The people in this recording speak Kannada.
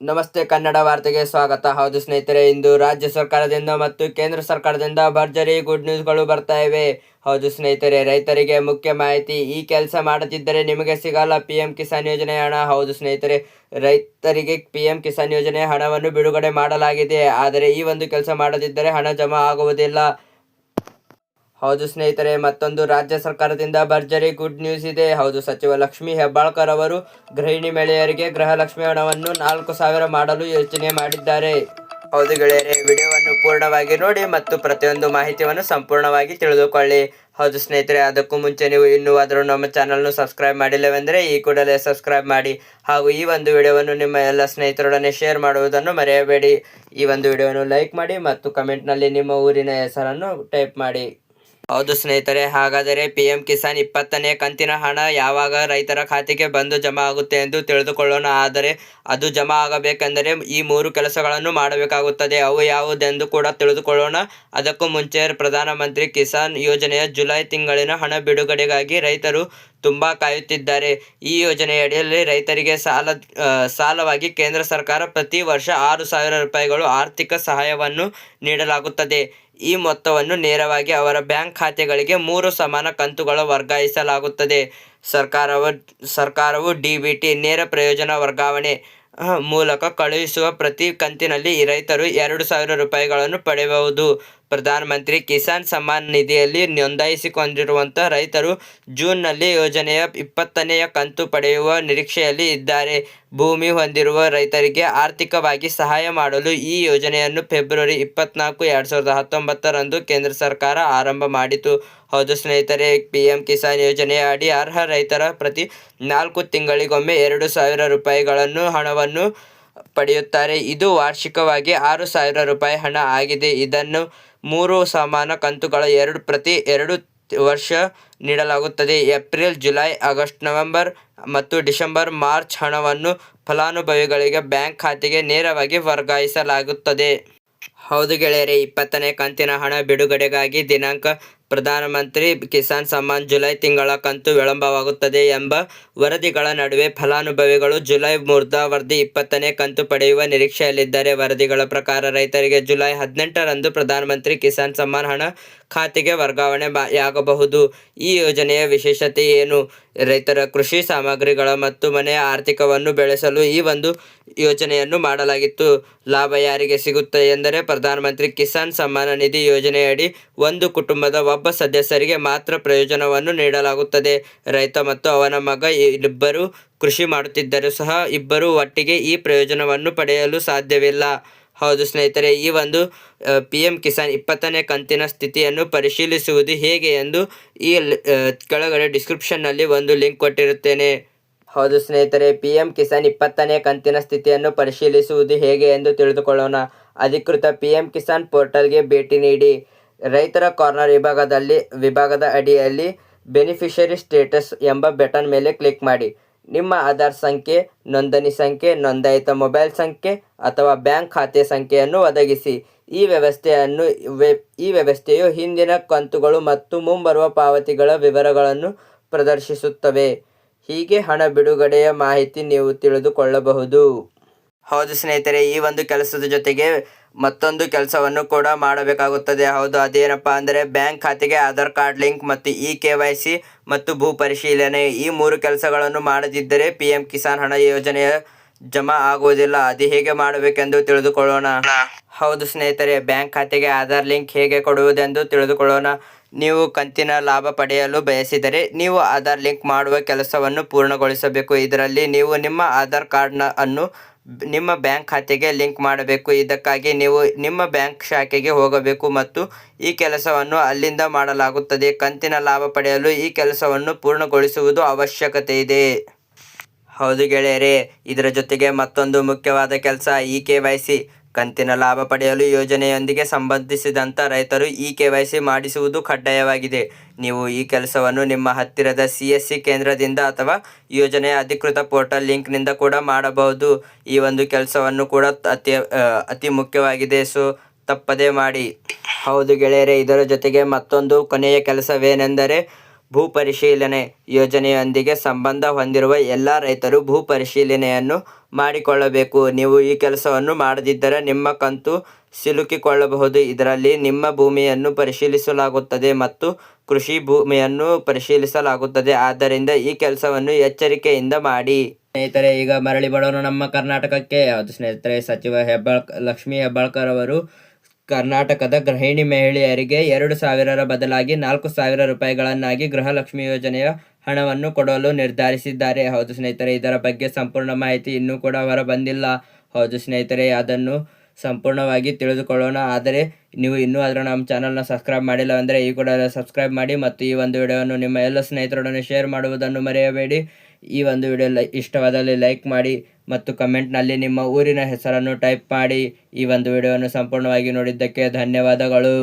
ನಮಸ್ತೆ, ಕನ್ನಡ ವಾರ್ತೆಗೆ ಸ್ವಾಗತ. ಹೌದು ಸ್ನೇಹಿತರೆ, ಇಂದು ರಾಜ್ಯ ಸರ್ಕಾರದಿಂದ ಮತ್ತು ಕೇಂದ್ರ ಸರ್ಕಾರದಿಂದ ಭರ್ಜರಿ ಗುಡ್ ನ್ಯೂಸ್ಗಳು ಬರ್ತಾ ಇವೆ. ಹೌದು ಸ್ನೇಹಿತರೆ, ರೈತರಿಗೆ ಮುಖ್ಯ ಮಾಹಿತಿ, ಈ ಕೆಲಸ ಮಾಡದಿದ್ದರೆ ನಿಮಗೆ ಸಿಗಲ್ಲ ಪಿ ಎಂ ಕಿಸಾನ್ ಯೋಜನೆ ಹಣ. ಹೌದು ಸ್ನೇಹಿತರೆ, ರೈತರಿಗೆ ಪಿ ಎಂ ಕಿಸಾನ್ ಯೋಜನೆ ಹಣವನ್ನು ಬಿಡುಗಡೆ ಮಾಡಲಾಗಿದೆ. ಆದರೆ ಈ ಒಂದು ಕೆಲಸ ಮಾಡದಿದ್ದರೆ ಹಣ ಜಮಾ ಆಗುವುದಿಲ್ಲ. ಹೌದು ಸ್ನೇಹಿತರೆ, ಮತ್ತೊಂದು ರಾಜ್ಯ ಸರ್ಕಾರದಿಂದ ಭರ್ಜರಿ ಗುಡ್ ನ್ಯೂಸ್ ಇದೆ. ಹೌದು, ಸಚಿವ ಲಕ್ಷ್ಮಿ ಹೆಬ್ಬಾಳ್ಕರ್ ಅವರು ಗೃಹಿಣಿ ಮಹಿಳೆಯರಿಗೆ ಗೃಹಲಕ್ಷ್ಮಿ ಹಣವನ್ನು ನಾಲ್ಕು ಸಾವಿರ ಮಾಡಲು ಯೋಚನೆ ಮಾಡಿದ್ದಾರೆ. ಹೌದು ಗೆಳೆಯರೆ, ವಿಡಿಯೋವನ್ನು ಪೂರ್ಣವಾಗಿ ನೋಡಿ ಮತ್ತು ಪ್ರತಿಯೊಂದು ಮಾಹಿತಿಯನ್ನು ಸಂಪೂರ್ಣವಾಗಿ ತಿಳಿದುಕೊಳ್ಳಿ. ಹೌದು ಸ್ನೇಹಿತರೆ, ಅದಕ್ಕೂ ಮುಂಚೆ ನೀವು ಇನ್ನೂ ಆದರೂ ನಮ್ಮ ಚಾನಲ್ನು ಸಬ್ಸ್ಕ್ರೈಬ್ ಮಾಡಿಲ್ಲವೆಂದರೆ ಈ ಕೂಡಲೇ ಸಬ್ಸ್ಕ್ರೈಬ್ ಮಾಡಿ ಹಾಗೂ ಈ ಒಂದು ವಿಡಿಯೋವನ್ನು ನಿಮ್ಮ ಎಲ್ಲ ಸ್ನೇಹಿತರೊಡನೆ ಶೇರ್ ಮಾಡುವುದನ್ನು ಮರೆಯಬೇಡಿ. ಈ ಒಂದು ವಿಡಿಯೋವನ್ನು ಲೈಕ್ ಮಾಡಿ ಮತ್ತು ಕಮೆಂಟ್ನಲ್ಲಿ ನಿಮ್ಮ ಊರಿನ ಹೆಸರನ್ನು ಟೈಪ್ ಮಾಡಿ. ಹೌದು ಸ್ನೇಹಿತರೆ, ಹಾಗಾದರೆ ಪಿ ಎಂ ಕಿಸಾನ್ ಇಪ್ಪತ್ತನೇ ಕಂತಿನ ಹಣ ಯಾವಾಗ ರೈತರ ಖಾತೆಗೆ ಬಂದು ಜಮಾ ಆಗುತ್ತೆ ಎಂದು ತಿಳಿದುಕೊಳ್ಳೋಣ. ಆದರೆ ಅದು ಜಮಾ ಆಗಬೇಕೆಂದರೆ ಈ ಮೂರು ಕೆಲಸಗಳನ್ನು ಮಾಡಬೇಕಾಗುತ್ತದೆ. ಅವು ಯಾವುದೆಂದು ಕೂಡ ತಿಳಿದುಕೊಳ್ಳೋಣ. ಅದಕ್ಕೂ ಮುಂಚೆ ಪ್ರಧಾನಮಂತ್ರಿ ಕಿಸಾನ್ ಯೋಜನೆಯ ಜುಲೈ ತಿಂಗಳಿನ ಹಣ ಬಿಡುಗಡೆಗಾಗಿ ರೈತರು ತುಂಬ ಕಾಯುತ್ತಿದ್ದಾರೆ. ಈ ಯೋಜನೆಯಡಿಯಲ್ಲಿ ರೈತರಿಗೆ ಸಾಲ ಸಾಲವಾಗಿ ಕೇಂದ್ರ ಸರ್ಕಾರ ಪ್ರತಿ ವರ್ಷ ಆರು ಸಾವಿರ ರೂಪಾಯಿಗಳು ಆರ್ಥಿಕ ಸಹಾಯವನ್ನು ನೀಡಲಾಗುತ್ತದೆ. ಈ ಮೊತ್ತವನ್ನು ನೇರವಾಗಿ ಅವರ ಬ್ಯಾಂಕ್ ಖಾತೆಗಳಿಗೆ ಮೂರು ಸಮಾನ ಕಂತುಗಳು ವರ್ಗಾಯಿಸಲಾಗುತ್ತದೆ. ಸರ್ಕಾರವು ಸರ್ಕಾರವು ಡಿ ಬಿ ಟಿ ನೇರ ಪ್ರಯೋಜನ ವರ್ಗಾವಣೆ ಮೂಲಕ ಕಳುಹಿಸುವ ಪ್ರತಿ ಕಂತಿನಲ್ಲಿ ರೈತರು ಎರಡು ಸಾವಿರ ರೂಪಾಯಿಗಳನ್ನು ಪಡೆಯಬಹುದು. ಪ್ರಧಾನಮಂತ್ರಿ ಕಿಸಾನ್ ಸಮ್ಮಾನ್ ನಿಧಿಯಲ್ಲಿ ನೋಂದಾಯಿಸಿಕೊಂಡಿರುವಂಥ ರೈತರು ಜೂನ್ನಲ್ಲಿ ಯೋಜನೆಯ ಇಪ್ಪತ್ತನೆಯ ಕಂತು ಪಡೆಯುವ ನಿರೀಕ್ಷೆಯಲ್ಲಿ ಇದ್ದಾರೆ. ಭೂಮಿ ಹೊಂದಿರುವ ರೈತರಿಗೆ ಆರ್ಥಿಕವಾಗಿ ಸಹಾಯ ಮಾಡಲು ಈ ಯೋಜನೆಯನ್ನು ಫೆಬ್ರವರಿ ಇಪ್ಪತ್ನಾಲ್ಕು, ಎರಡು ಸಾವಿರದ ಹತ್ತೊಂಬತ್ತರಂದು ಕೇಂದ್ರ ಸರ್ಕಾರ ಆರಂಭ ಮಾಡಿತು. ಹೌದು ಸ್ನೇಹಿತರೆ ಪಿ ಎಂ ಕಿಸಾನ್ ಯೋಜನೆಯ ಅಡಿ ಅರ್ಹ ರೈತರ ಪ್ರತಿ ನಾಲ್ಕು ತಿಂಗಳಿಗೊಮ್ಮೆ ಎರಡು ಸಾವಿರ ರೂಪಾಯಿಗಳನ್ನು ಹಣವನ್ನು ಪಡೆಯುತ್ತಾರೆ. ಇದು ವಾರ್ಷಿಕವಾಗಿ ಆರು ಸಾವಿರ ರೂಪಾಯಿ ಹಣ ಆಗಿದೆ. ಇದನ್ನು ಮೂರು ಸಮಾನ ಕಂತುಗಳ ಎರಡು ಪ್ರತಿ ಎರಡು ವರ್ಷ ನೀಡಲಾಗುತ್ತದೆ. ಏಪ್ರಿಲ್, ಜುಲೈ, ಆಗಸ್ಟ್, ನವೆಂಬರ್ ಮತ್ತು ಡಿಸೆಂಬರ್, ಮಾರ್ಚ್ ಹಣವನ್ನು ಫಲಾನುಭವಿಗಳಿಗೆ ಬ್ಯಾಂಕ್ ಖಾತೆಗೆ ನೇರವಾಗಿ ವರ್ಗಾಯಿಸಲಾಗುತ್ತದೆ. ಹೌದು ಗೆಳೆಯರೆ, ಇಪ್ಪತ್ತನೇ ಕಂತಿನ ಹಣ ಬಿಡುಗಡೆಗಾಗಿ ದಿನಾಂಕ ಪ್ರಧಾನಮಂತ್ರಿ ಕಿಸಾನ್ ಸಮ್ಮಾನ್ ಜುಲೈ ತಿಂಗಳ ಕಂತು ವಿಳಂಬವಾಗುತ್ತದೆ ಎಂಬ ವರದಿಗಳ ನಡುವೆ ಫಲಾನುಭವಿಗಳು ಜುಲೈ ಮುರ್ದಾವರ್ದಿ ಇಪ್ಪತ್ತನೇ ಕಂತು ಪಡೆಯುವ ನಿರೀಕ್ಷೆಯಲ್ಲಿದ್ದಾರೆ. ವರದಿಗಳ ಪ್ರಕಾರ ರೈತರಿಗೆ ಜುಲೈ ಹದಿನೆಂಟರಂದು ಪ್ರಧಾನಮಂತ್ರಿ ಕಿಸಾನ್ ಸಮ್ಮಾನ್ ಹಣ ಖಾತೆಗೆ ವರ್ಗಾವಣೆ ಆಗಬಹುದು ಈ ಯೋಜನೆಯ ವಿಶೇಷತೆ ಏನು? ರೈತರ ಕೃಷಿ ಸಾಮಗ್ರಿಗಳ ಮತ್ತು ಮನೆಯ ಆರ್ಥಿಕವನ್ನು ಬೆಳೆಸಲು ಈ ಒಂದು ಯೋಜನೆಯನ್ನು ಮಾಡಲಾಗಿತ್ತು. ಲಾಭ ಯಾರಿಗೆ ಸಿಗುತ್ತೆ ಎಂದರೆ ಪ್ರಧಾನಮಂತ್ರಿ ಕಿಸಾನ್ ಸಮ್ಮಾನ ನಿಧಿ ಯೋಜನೆಯಡಿ ಒಂದು ಕುಟುಂಬದ ಸದಸ್ಯರಿಗೆ ಮಾತ್ರ ಪ್ರಯೋಜನವನ್ನು ನೀಡಲಾಗುತ್ತದೆ. ರೈತ ಮತ್ತು ಅವನ ಮಗ ಇಬ್ಬರು ಕೃಷಿ ಮಾಡುತ್ತಿದ್ದರೂ ಸಹ ಇಬ್ಬರು ಒಟ್ಟಿಗೆ ಈ ಪ್ರಯೋಜನವನ್ನು ಪಡೆಯಲು ಸಾಧ್ಯವಿಲ್ಲ. ಹೌದು ಸ್ನೇಹಿತರೆ, ಈ ಒಂದು ಪಿ ಎಂ ಕಿಸಾನ್ ಇಪ್ಪತ್ತನೇ ಕಂತಿನ ಸ್ಥಿತಿಯನ್ನು ಪರಿಶೀಲಿಸುವುದು ಹೇಗೆ ಎಂದು ಈ ಕೆಳಗಡೆ ಡಿಸ್ಕ್ರಿಪ್ಷನ್ನಲ್ಲಿ ಒಂದು ಲಿಂಕ್ ಕೊಟ್ಟಿರುತ್ತೇನೆ. ಹೌದು ಸ್ನೇಹಿತರೆ ಪಿ ಎಂ ಕಿಸಾನ್ ಇಪ್ಪತ್ತನೇ ಕಂತಿನ ಸ್ಥಿತಿಯನ್ನು ಪರಿಶೀಲಿಸುವುದು ಹೇಗೆ ಎಂದು ತಿಳಿದುಕೊಳ್ಳೋಣ. ಅಧಿಕೃತ ಪಿ ಎಂ ಕಿಸಾನ್ ಪೋರ್ಟಲ್ಗೆ ಭೇಟಿ ನೀಡಿ. ರೈತರ ಕಾರ್ನರ್ ವಿಭಾಗದಲ್ಲಿ, ವಿಭಾಗದ ಅಡಿಯಲ್ಲಿ ಬೆನಿಫಿಷರಿ ಸ್ಟೇಟಸ್ ಎಂಬ ಬಟನ್ ಮೇಲೆ ಕ್ಲಿಕ್ ಮಾಡಿ. ನಿಮ್ಮ ಆಧಾರ್ ಸಂಖ್ಯೆ, ನೋಂದಣಿ ಸಂಖ್ಯೆ, ನೋಂದಾಯಿತ ಮೊಬೈಲ್ ಸಂಖ್ಯೆ ಅಥವಾ ಬ್ಯಾಂಕ್ ಖಾತೆ ಸಂಖ್ಯೆಯನ್ನು ಒದಗಿಸಿ. ಈ ವ್ಯವಸ್ಥೆಯನ್ನು ಈ ವ್ಯವಸ್ಥೆಯು ಹಿಂದಿನ ಕಂತುಗಳು ಮತ್ತು ಮುಂಬರುವ ಪಾವತಿಗಳ ವಿವರಗಳನ್ನು ಪ್ರದರ್ಶಿಸುತ್ತವೆ. ಹೀಗೆ ಹಣ ಬಿಡುಗಡೆಯ ಮಾಹಿತಿ ನೀವು ತಿಳಿದುಕೊಳ್ಳಬಹುದು. ಹೌದು ಸ್ನೇಹಿತರೆ, ಈ ಒಂದು ಕೆಲಸದ ಜೊತೆಗೆ ಮತ್ತೊಂದು ಕೆಲಸವನ್ನು ಕೂಡ ಮಾಡಬೇಕಾಗುತ್ತದೆ. ಹೌದು ಅದೇನಪ್ಪ ಅಂದರೆ ಬ್ಯಾಂಕ್ ಖಾತೆಗೆ ಆಧಾರ್ ಕಾರ್ಡ್ ಲಿಂಕ್ ಮತ್ತು ಇ ಕೆ ವೈ ಸಿ ಮತ್ತು ಭೂ ಪರಿಶೀಲನೆ. ಈ ಮೂರು ಕೆಲಸಗಳನ್ನು ಮಾಡದಿದ್ದರೆ ಪಿ ಎಂ ಕಿಸಾನ್ ಹಣ ಯೋಜನೆಯ ಜಮಾ ಆಗುವುದಿಲ್ಲ. ಅದು ಹೇಗೆ ಮಾಡಬೇಕೆಂದು ತಿಳಿದುಕೊಳ್ಳೋಣ. ಹೌದು ಸ್ನೇಹಿತರೆ ಬ್ಯಾಂಕ್ ಖಾತೆಗೆ ಆಧಾರ್ ಲಿಂಕ್ ಹೇಗೆ ಕೊಡುವುದೆಂದು ತಿಳಿದುಕೊಳ್ಳೋಣ. ನೀವು ಕಂತಿನ ಲಾಭ ಪಡೆಯಲು ಬಯಸಿದರೆ ನೀವು ಆಧಾರ್ ಲಿಂಕ್ ಮಾಡುವ ಕೆಲಸವನ್ನು ಪೂರ್ಣಗೊಳಿಸಬೇಕು. ಇದರಲ್ಲಿ ನೀವು ನಿಮ್ಮ ಆಧಾರ್ ಕಾರ್ಡ್ನ ಅನ್ನು ನಿಮ್ಮ ಬ್ಯಾಂಕ್ ಖಾತೆಗೆ ಲಿಂಕ್ ಮಾಡಬೇಕು. ಇದಕ್ಕಾಗಿ ನೀವು ನಿಮ್ಮ ಬ್ಯಾಂಕ್ ಶಾಖೆಗೆ ಹೋಗಬೇಕು ಮತ್ತು ಈ ಕೆಲಸವನ್ನು ಅಲ್ಲಿಂದ ಮಾಡಲಾಗುತ್ತದೆ. ಕಂತಿನ ಲಾಭ ಪಡೆಯಲು ಈ ಕೆಲಸವನ್ನು ಪೂರ್ಣಗೊಳಿಸುವುದು ಅವಶ್ಯಕತೆ ಇದೆ ಹೌದು ಗೆಳೆಯರೇ, ಇದರ ಜೊತೆಗೆ ಮತ್ತೊಂದು ಮುಖ್ಯವಾದ ಕೆಲಸ ಇ ಕೆ ವೈ ಸಿ. ಕಂತಿನ ಲಾಭ ಪಡೆಯಲು ಯೋಜನೆಯೊಂದಿಗೆ ಸಂಬಂಧಿಸಿದಂಥ ರೈತರು ಇ ಸಿ ಮಾಡಿಸುವುದು ಕಡ್ಡಾಯವಾಗಿದೆ. ನೀವು ಈ ಕೆಲಸವನ್ನು ನಿಮ್ಮ ಹತ್ತಿರದ ಸಿ ಎಸ್ ಸಿ ಕೇಂದ್ರದಿಂದ ಅಥವಾ ಯೋಜನೆಯ ಅಧಿಕೃತ ಪೋರ್ಟಲ್ ಲಿಂಕ್ನಿಂದ ಕೂಡ ಮಾಡಬಹುದು. ಈ ಒಂದು ಕೆಲಸವನ್ನು ಕೂಡ ಅತಿ ಅತಿ ಮುಖ್ಯವಾಗಿದೆ. ಸೊ, ತಪ್ಪದೇ ಮಾಡಿ. ಹೌದು ಗೆಳೆಯರೇ, ಇದರ ಜೊತೆಗೆ ಮತ್ತೊಂದು ಕೊನೆಯ ಕೆಲಸವೇನೆಂದರೆ ಭೂ ಪರಿಶೀಲನೆ ಯೋಜನೆಯೊಂದಿಗೆ ಸಂಬಂಧ ಹೊಂದಿರುವ ಎಲ್ಲ ರೈತರು ಭೂ ಪರಿಶೀಲನೆಯನ್ನು ಮಾಡಿಕೊಳ್ಳಬೇಕು. ನೀವು ಈ ಕೆಲಸವನ್ನು ಮಾಡದಿದ್ದರೆ ನಿಮ್ಮ ಕಂತು ಸಿಲುಕಿಕೊಳ್ಳಬಹುದು. ಇದರಲ್ಲಿ ನಿಮ್ಮ ಭೂಮಿಯನ್ನು ಪರಿಶೀಲಿಸಲಾಗುತ್ತದೆ ಮತ್ತು ಕೃಷಿ ಭೂಮಿಯನ್ನು ಪರಿಶೀಲಿಸಲಾಗುತ್ತದೆ. ಆದ್ದರಿಂದ ಈ ಕೆಲಸವನ್ನು ಎಚ್ಚರಿಕೆಯಿಂದ ಮಾಡಿ. ಸ್ನೇಹಿತರೆ, ಈಗ ಮರಳಿ ಬರೋಣ ನಮ್ಮ ಕರ್ನಾಟಕಕ್ಕೆ. ಅದು ಸ್ನೇಹಿತರೆ, ಸಚಿವ ಹೆಬ್ಬಾಳ್ ಲಕ್ಷ್ಮೀ ಹೆಬ್ಬಾಳ್ಕರ್ ಅವರು ಕರ್ನಾಟಕದ ಗೃಹಿಣಿ ಮಹಿಳೆಯರಿಗೆ ಎರಡು ಸಾವಿರರ ಬದಲಾಗಿ ನಾಲ್ಕು ಸಾವಿರ ರೂಪಾಯಿಗಳನ್ನಾಗಿ ಗೃಹಲಕ್ಷ್ಮಿ ಯೋಜನೆಯ ಹಣವನ್ನು ಕೊಡಲು ನಿರ್ಧರಿಸಿದ್ದಾರೆ. ಹೌದು ಸ್ನೇಹಿತರೆ, ಇದರ ಬಗ್ಗೆ ಸಂಪೂರ್ಣ ಮಾಹಿತಿ ಇನ್ನೂ ಕೂಡ ಹೊರಬಂದಿಲ್ಲ. ಹೌದು ಸ್ನೇಹಿತರೆ, ಅದನ್ನು ಸಂಪೂರ್ಣವಾಗಿ ತಿಳಿದುಕೊಳ್ಳೋಣ. ಆದರೆ, ನೀವು ಇನ್ನೂ ಅದರ ನಮ್ಮ ಚಾನಲ್ನ ಸಬ್ಸ್ಕ್ರೈಬ್ ಮಾಡಿಲ್ಲ ಅಂದರೆ ಈ ಕೂಡ ಸಬ್ಸ್ಕ್ರೈಬ್ ಮಾಡಿ ಮತ್ತು ಈ ಒಂದು ವಿಡಿಯೋವನ್ನು ನಿಮ್ಮ ಎಲ್ಲ ಸ್ನೇಹಿತರೊಡನೆ ಶೇರ್ ಮಾಡುವುದನ್ನು ಮರೆಯಬೇಡಿ. ಈ ಒಂದು ವಿಡಿಯೋ ಲೈ, ಇಷ್ಟವಾದಲ್ಲಿ ಲೈಕ್ ಮಾಡಿ ಮತ್ತು ಕಮೆಂಟ್ನಲ್ಲಿ ನಿಮ್ಮ ಊರಿನ ಹೆಸರನ್ನು ಟೈಪ್ ಮಾಡಿ. ಈ ಒಂದು ವಿಡಿಯೋವನ್ನು ಸಂಪೂರ್ಣವಾಗಿ ನೋಡಿದ್ದಕ್ಕೆ ಧನ್ಯವಾದಗಳು.